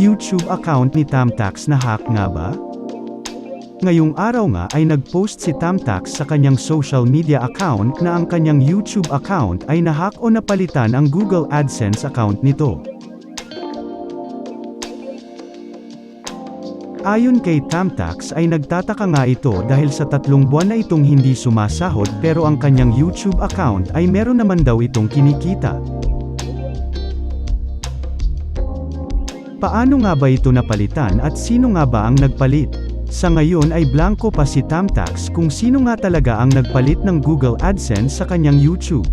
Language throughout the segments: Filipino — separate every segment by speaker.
Speaker 1: YouTube account ni Tamtax na hack nga ba? Ngayong araw nga ay nag-post si Tamtax sa kanyang social media account na ang kanyang YouTube account ay nahack o napalitan ang Google AdSense account nito. Ayon kay Tamtax ay nagtataka nga ito dahil sa tatlong buwan na itong hindi sumasahod pero ang kanyang YouTube account ay meron naman daw itong kinikita. Paano nga ba ito napalitan at sino nga ba ang nagpalit? Sa ngayon ay blanco pa si Tamtax kung sino nga talaga ang nagpalit ng Google AdSense sa kanyang YouTube.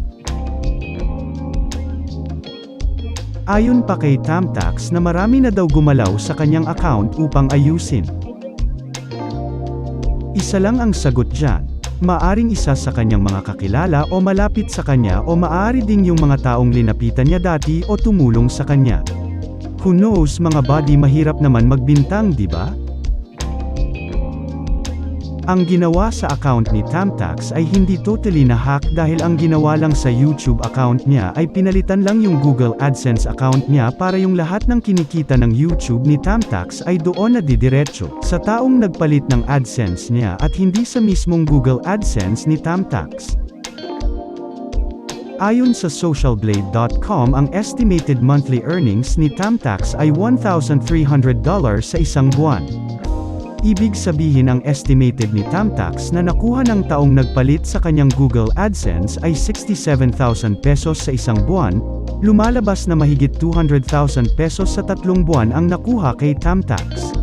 Speaker 1: Ayon pa kay Tamtax na marami na daw gumalaw sa kanyang account upang ayusin. Isa lang ang sagot dyan. Maaring isa sa kanyang mga kakilala o malapit sa kanya o maari ding yung mga taong linapitan niya dati o tumulong sa kanya. Who knows mga buddy mahirap naman magbintang di ba? Ang ginawa sa account ni Tamtax ay hindi totally na hack dahil ang ginawa lang sa YouTube account niya ay pinalitan lang yung Google AdSense account niya para yung lahat ng kinikita ng YouTube ni Tamtax ay doon na didiretso sa taong nagpalit ng AdSense niya at hindi sa mismong Google AdSense ni Tamtax. Ayon sa socialblade.com ang estimated monthly earnings ni Tamtax ay $1,300 sa isang buwan. Ibig sabihin ang estimated ni Tamtax na nakuha ng taong nagpalit sa kanyang Google AdSense ay 67,000 pesos sa isang buwan, lumalabas na mahigit 200,000 pesos sa tatlong buwan ang nakuha kay Tamtax.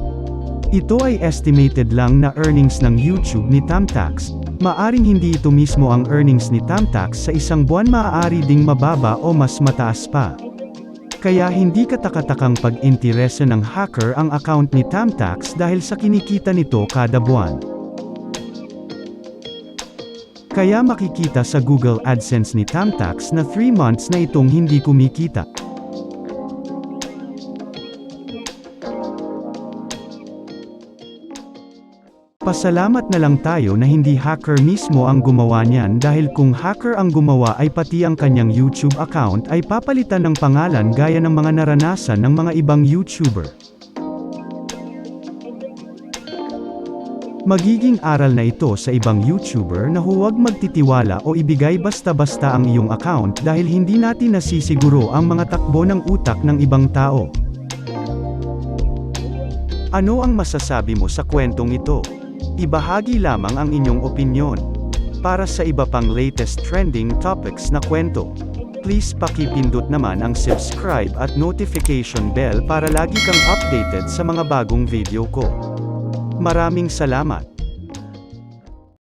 Speaker 1: Ito ay estimated lang na earnings ng YouTube ni Tamtax, maaring hindi ito mismo ang earnings ni Tamtax sa isang buwan maaari ding mababa o mas mataas pa. Kaya hindi katakatakang pag-interesa ng hacker ang account ni Tamtax dahil sa kinikita nito kada buwan. Kaya makikita sa Google AdSense ni Tamtax na 3 months na itong hindi kumikita. Pasalamat na lang tayo na hindi hacker mismo ang gumawa niyan dahil kung hacker ang gumawa ay pati ang kanyang YouTube account ay papalitan ng pangalan gaya ng mga naranasan ng mga ibang YouTuber. Magiging aral na ito sa ibang YouTuber na huwag magtitiwala o ibigay basta-basta ang iyong account dahil hindi natin nasisiguro ang mga takbo ng utak ng ibang tao. Ano ang masasabi mo sa kwentong ito? Ibahagi lamang ang inyong opinyon. Para sa iba pang latest trending topics na kwento, please pakipindot naman ang subscribe at notification bell para lagi kang updated sa mga bagong video ko. Maraming salamat!